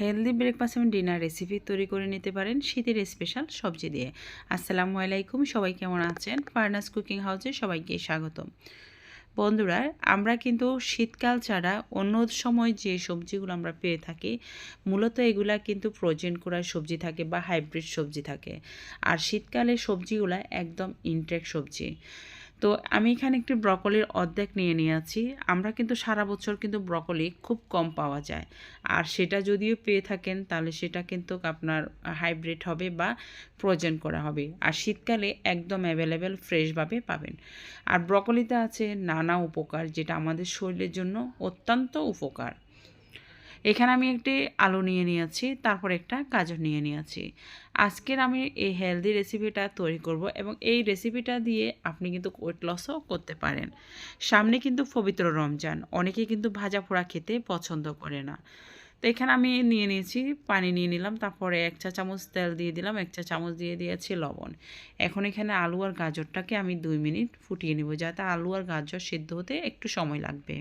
Healthy breakfast এবং dinner recipe তৈরি করে নিতে পারেন শীতের স্পেশাল সবজি দিয়ে। আসসালামু আলাইকুম, সবাই কেমন আছেন? ফার্নাস কুকিং হাউসে সবাইকে স্বাগতম। বন্ধুরা, আমরা কিন্তু শীতকাল ছাড়া অন্য সময় যে সবজিগুলো আমরা পেয়ে থাকি, মূলত এগুলা কিন্তু ফ্রোজেন করা সবজি থাকে বা হাইব্রিড সবজি থাকে। আর শীতকালে সবজিগুলা একদম ইনটেক সবজি। তো আমি এখানে একটি ব্রকলির অর্ধেক নিয়ে নিয়েছি। আমরা কিন্তু সারা বছর কিন্তু ব্রকলি খুব কম পাওয়া যায়। আর সেটা যদিও পেয়ে থাকেন, তাহলে সেটা কিন্তু আপনার হাইব্রিড হবে বা ফ্রোজেন করা হবে। আর শীতকালে একদম অ্যাভেলেবেল, ফ্রেশভাবে পাবেন। আর ব্রকলিতে আছে নানা উপকার, যেটা আমাদের শরীরের জন্য অত্যন্ত উপকার। এখানে আমি একটি আলু নিয়ে নিয়েছি, তারপর একটা গাজর নিয়ে নিয়েছি। আজকের আমি এই হেলদি রেসিপিটা তৈরি করব এবং এই রেসিপিটা দিয়ে আপনি কিন্তু ওয়েট লসও করতে পারেন। সামনে কিন্তু পবিত্র রমজান, অনেকে কিন্তু ভাজা পোড়া খেতে পছন্দ করে না। তো এখানে আমি নিয়ে নিয়েছি, পানি নিয়ে নিলাম, তারপরে এক চা চামচ তেল দিয়ে দিলাম, এক চা চামচ দিয়ে দিয়েছি লবণ। এখন এখানে আলু আর গাজরটাকে আমি দুই মিনিট ফুটিয়ে নেব, যাতে আলু আর গাজর সিদ্ধ হতে একটু সময় লাগবে।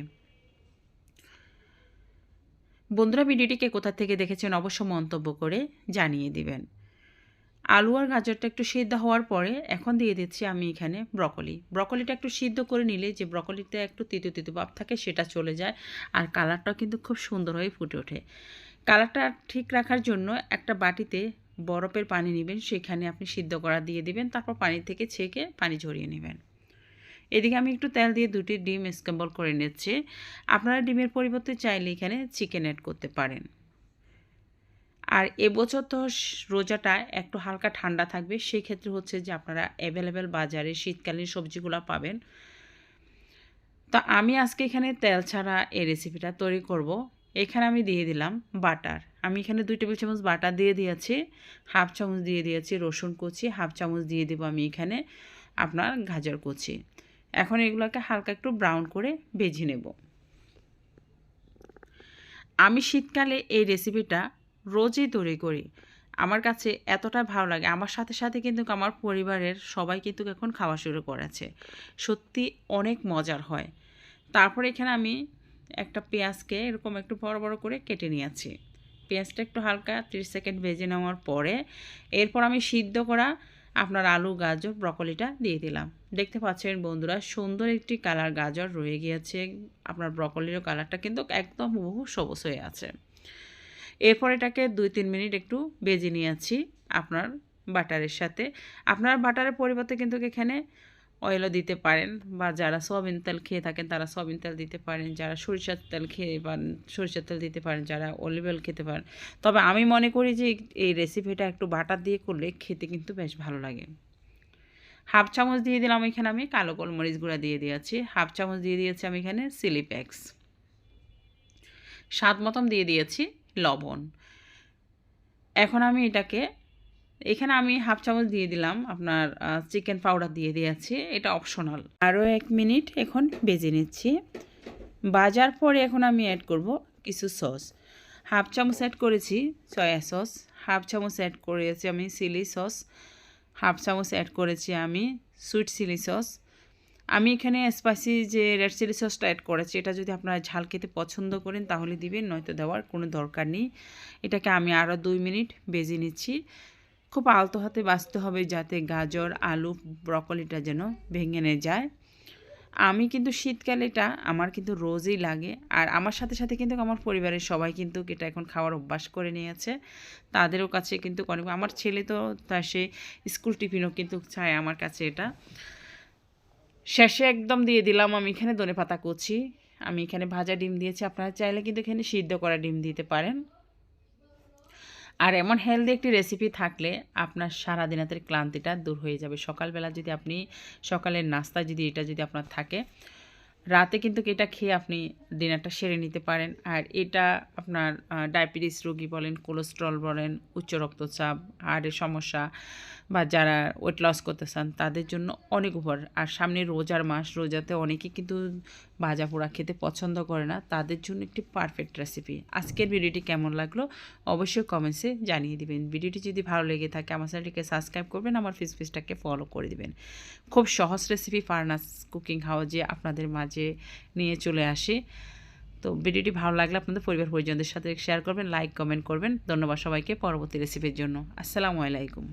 বন্ধুরা ভিডিওটিকে কোথা থেকে দেখেছেন অবশ্য মন্তব্য করে জানিয়ে দিবেন। আলু আর গাজরটা একটু সিদ্ধ হওয়ার পরে এখন দিয়ে দিচ্ছি আমি এখানে ব্রকলি। ব্রকলিটা একটু সিদ্ধ করে নিলে যে ব্রকলিতে একটু তিতু তিতু ভাব থাকে সেটা চলে যায় আর কালারটাও কিন্তু খুব সুন্দর হয়ে ফুটে ওঠে। কালারটা ঠিক রাখার জন্য একটা বাটিতে বরফের পানি নেবেন, সেখানে আপনি সিদ্ধ করা দিয়ে দিবেন, তারপর পানি থেকে ছেঁকে পানি ঝরিয়ে নেবেন। এদিকে আমি একটু তেল দিয়ে দুটি ডিম স্ক্যাম্বল করে নিচ্ছি। আপনারা ডিমের পরিবর্তে চাইলে এখানে চিকেন অ্যাড করতে পারেন। আর এবছর তো রোজাটা একটু হালকা ঠান্ডা থাকবে সেই ক্ষেত্রে হচ্ছে যে আপনারা অ্যাভেলেবেল বাজারে শীতকালীন সবজিগুলো পাবেন। তো আমি আজকে এখানে তেল ছাড়া এই রেসিপিটা তৈরি করব। এখানে আমি দিয়ে দিলাম বাটার। আমি এখানে দুই টেবিল চামচ বাটার দিয়ে দিয়েছি, হাফ চামচ দিয়ে দিয়েছি রসুন কুচি, হাফ চামচ দিয়ে দেবো আমি এখানে আপনার গাজর কুচি। এখন এগুলোকে হালকা একটু ব্রাউন করে বেজে নেব। আমি শীতকালে এই রেসিপিটা রোজই তৈরি করি। আমার কাছে এতটা ভালো লাগে। আমার সাথে সাথে কিন্তু আমার পরিবারের সবাই কিন্তু এখন খাওয়া শুরু করেছে। সত্যি অনেক মজার হয়। তারপর এখানে আমি একটা পেঁয়াজকে এরকম একটু বড় বড় করে কেটে নিয়েছি। পেঁয়াজটা একটু হালকা ত্রিশ সেকেন্ড ভেজে নেওয়ার পরে, এরপর আমি সিদ্ধ করা আপনার আলু, গাজর, ব্রকলিটা দিয়ে দিলাম। দেখতে পাচ্ছেন বন্ধুরা, সুন্দর একটি কালার গাজর রয়ে গিয়েছে। আপনার ব্রকলিরও কালারটা কিন্তু একদম বহু সবুজ হয়ে আছে। এরপর এটাকে দুই তিন মিনিট একটু বেজে নিয়েছি আপনার বাটারের সাথে। আপনার বাটারের পরিবর্তে কিন্তু এখানে অয়েলও দিতে পারেন বা যারা সয়াবিন তেল খেয়ে থাকেন তারা সয়াবিন তেল দিতে পারেন, যারা সরিষার তেল খেয়ে পারেন সরিষার তেল দিতে পারেন, যারা অলিভ অয়েল খেতে পারেন। তবে আমি মনে করি যে এই রেসিপিটা একটু বাটার দিয়ে করলে খেতে কিন্তু বেশ ভালো লাগে। হাফ চামচ দিয়ে দিলাম এখানে আমি কালো গোলমরিচ গুঁড়া দিয়ে দিয়েছি। হাফ চামচ দিয়ে দিয়েছি আমি এখানে সিলি প্যাক্স স্বাদ মতন দিয়ে দিয়েছি লবণ। এখন আমি এটাকে এখানে আমি হাফ চামচ দিয়ে দিলাম আপনার চিকেন পাউডার দিয়ে দিয়েছি, এটা অপশনাল আরও এক মিনিট এখন বেজে নিচ্ছি। বাজার পরে এখন আমি অ্যাড করব কিছু সস হাফ চামচ অ্যাড করেছি সয়া সস হাফ চামচ অ্যাড করেছি আমি চিলি সস হাফ চামচ অ্যাড করেছি আমি সুইট চিলি সস আমি এখানে স্পাইসি যে রেড চিলি সসটা অ্যাড করেছি, এটা যদি আপনারা ঝাল খেতে পছন্দ করেন তাহলে দিবেন, নয়তো দেওয়ার কোনো দরকার নেই। এটাকে আমি আরও দুই মিনিট বেজে নিচ্ছি। খুব আলতো হাতে বাঁচতে হবে যাতে গাজর, আলু, ব্রকলিটা যেন ভেঙে নিয়ে যায়। আমি কিন্তু শীতকালে এটা আমার কিন্তু রোজই লাগে। আর আমার সাথে সাথে কিন্তু আমার পরিবারের সবাই কিন্তু এটা এখন খাওয়ার অভ্যাস করে নিয়েছে। তাদেরও কাছে কিন্তু অনেক আমার ছেলে তো তা সে স্কুল টিফিনও কিন্তু চায় আমার কাছে এটা। শেষে একদম দিয়ে দিলাম, আমি এখানে ধনে পাতা কুচি। আমি এখানে ভাজা ডিম দিয়েছি। আপনারা চাইলে কিন্তু এখানে সিদ্ধ করা ডিম দিতে পারেন। আর এমন হেলদি একটি রেসিপি থাকলে আপনার সারা দিনাতের ক্লান্তিটা দূর হয়ে যাবে। সকালবেলা যদি আপনি, সকালের নাস্তা যদি, এটা যদি আপনার থাকে, রাতে কিন্তু এটা খেয়ে আপনি ডিনারটা সেরে নিতে পারেন। আর এটা আপনার ডায়াবেটিস রোগী বলেন কোলেস্ট্রল বলেন, উচ্চ রক্তচাপ হাড়ের সমস্যা বা যারা ওয়েট লস করতে চান, তাদের জন্য অনেক উপর আর সামনে রোজার মাস, রোজাতে অনেকে কিন্তু ভাজা পোড়া খেতে পছন্দ করে না। তাদের জন্য একটি পারফেক্ট রেসিপি আজকের ভিডিওটি কেমন লাগল অবশ্যই কমেন্টসে জানিয়ে দিবেন। ভিডিওটি যদি ভালো লেগে থাকে, আমার চ্যানেলটিকে সাবস্ক্রাইব করবেন, আমার ফেস পেজটাকে ফলো করে দিবেন। খুব সহজ রেসিপি ফার্নাস কুকিং হাউজে আপনাদের মাঝে নিয়ে চলে আসে। তো ভিডিওটি ভালো লাগলে আপনাদের পরিবার পরিজনদের সাথে শেয়ার করবেন লাইক কমেন্ট করবেন। ধন্যবাদ সবাইকে পরবর্তী রেসিপির জন্য। আসসালামু আলাইকুম।